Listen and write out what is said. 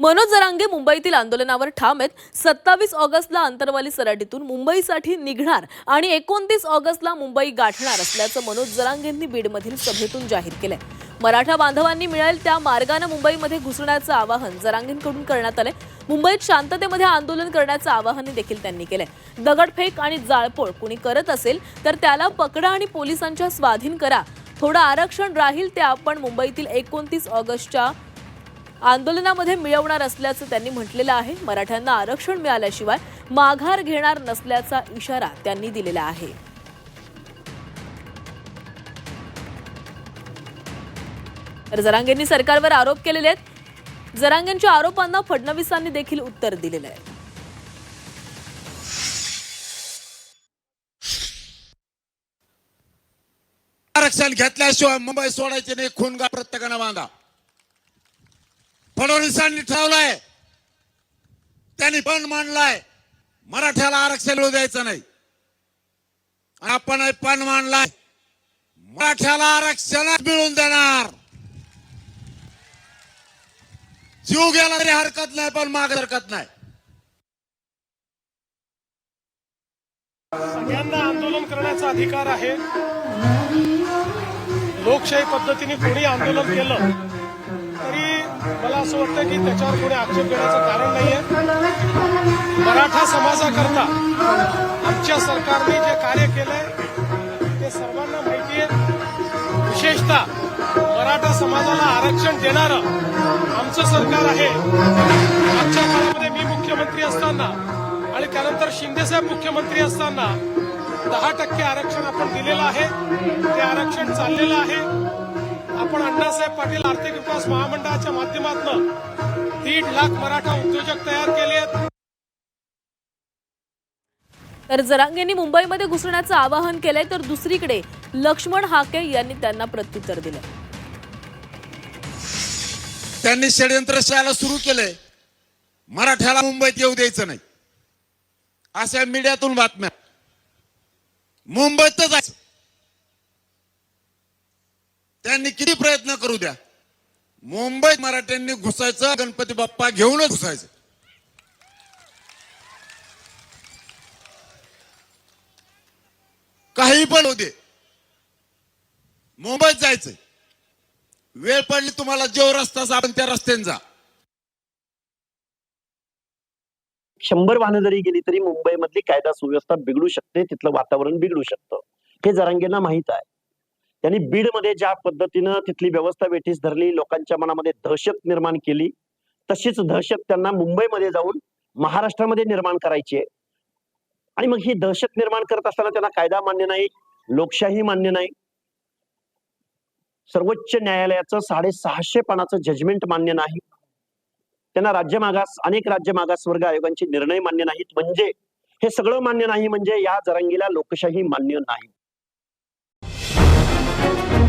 मनोज जरांगे मुंबईतील आंदोलनावर ठाम आहेत. सत्तावीस ऑगस्टला अंतरवाली सराटीतून मुंबईसाठी निघणार आणि एकोणतीस ऑगस्टला मुंबई गाठणार असल्याचं मनोज जरांगेंनी बीडमधील सभेतून जाहीर केलंय. मराठा बांधवांनी मिळेल त्या मार्गानं मुंबईमध्ये घुसण्याचं आवाहन जरांगेंकडून करण्यात आलंय. मुंबईत शांततेमध्ये आंदोलन करण्याचं आवाहन देखील त्यांनी केलंय. दगडफेक आणि जाळपोळ कुणी करत असेल तर त्याला पकडा आणि पोलिसांच्या स्वाधीन करा. थोडं आरक्षण राहील ते आपण मुंबईतील एकोणतीस ऑगस्टच्या आंदोलनामध्ये मिळवणार असल्याचं त्यांनी म्हटलेलं आहे. मराठ्यांना आरक्षण मिळाल्याशिवाय माघार घेणार नसल्याचा इशारा त्यांनी दिलेला आहे. तर जरांगेंनी सरकारवर आरोप केलेले आहेत. जरांगेंच्या आरोपांना फडणवीसांनी देखील उत्तर दिलेलं आहे. आरक्षण घेतल्याशिवाय मुंबई सोडायचे नाही खूनगा प्रत्येकानं बांधा फडणवीसांनी ठरवलंय. त्यांनी पण मांडलाय. मराठ्याला आरक्षण येऊ द्यायचं नाही. आपण पण मांडलाय. मराठ्याला आरक्षण मिळून देणार. जीव गेला तरी हरकत नाही पण माग हरकत नाही. सगळ्यांना आंदोलन करण्याचा अधिकार आहे. लोकशाही पद्धतीने कोणी आंदोलन केलं मला असं वाटतं की त्याच्यावर कोणी आक्षेप घेण्याचं कारण नाहीये. मराठा समाजाकरता आमच्या सरकारने जे कार्य केलंय ते सर्वांना माहिती आहे. विशेषतः मराठा समाजाला आरक्षण देणारं आमचं सरकार आहे. आजच्या काळामध्ये मी मुख्यमंत्री असताना आणि त्यानंतर शिंदेसाहेब मुख्यमंत्री असताना दहा टक्के आरक्षण आपण दिलेलं आहे. ते आरक्षण चाललेलं आहे. आपण अण्णासाहेब पाटील आर्थिक विकास महामंडळाच्या माध्यमातून दीड लाख मराठा उद्योजक तयार केले आहेत. तर जरांगेंनी मुंबईमध्ये घुसण्याचं आवाहन केलंय तर दुसरीकडे लक्ष्मण हाके यांनी त्यांना प्रत्युत्तर दिलंय त्यांनी षडयंत्र शाळा सुरू केलंय. मराठ्याला मुंबईत येऊ द्यायचं नाही. अशा मीडियातून बातम्या. मुंबईतच जायचं त्यांनी किती प्रयत्न करू द्या. मुंबईत मराठ्यांनी घुसायचं गणपती बाप्पा घेऊनच घुसायचं. काही पण होते मुंबईत जायचंय. वेळ पडली तुम्हाला जो रस्ता आपण त्या रस्त्याने जा. शंभर वाहनं जरी गेली तरी मुंबईमधली कायदा सुव्यवस्था बिघडू शकते तिथलं वातावरण बिघडू शकतं. हे जरांगेंना माहीत आहे. त्यांनी बीडमध्ये ज्या पद्धतीनं तिथली व्यवस्था वेठीस धरली लोकांच्या मनामध्ये दहशत निर्माण केली तशीच दहशत त्यांना मुंबईमध्ये जाऊन महाराष्ट्रामध्ये निर्माण करायची आहे. आणि मग ही दहशत निर्माण करत असताना त्यांना कायदा मान्य नाही लोकशाही मान्य नाही. सर्वोच्च न्यायालयाचं साडेसहाशे पानाचं जजमेंट मान्य नाही. त्यांना राज्य मागास अनेक राज्य मागास वर्ग आयोगांचे निर्णय मान्य नाहीत. म्हणजे हे सगळं मान्य नाही म्हणजे या जरांगीला लोकशाही मान्य नाही. Thank you.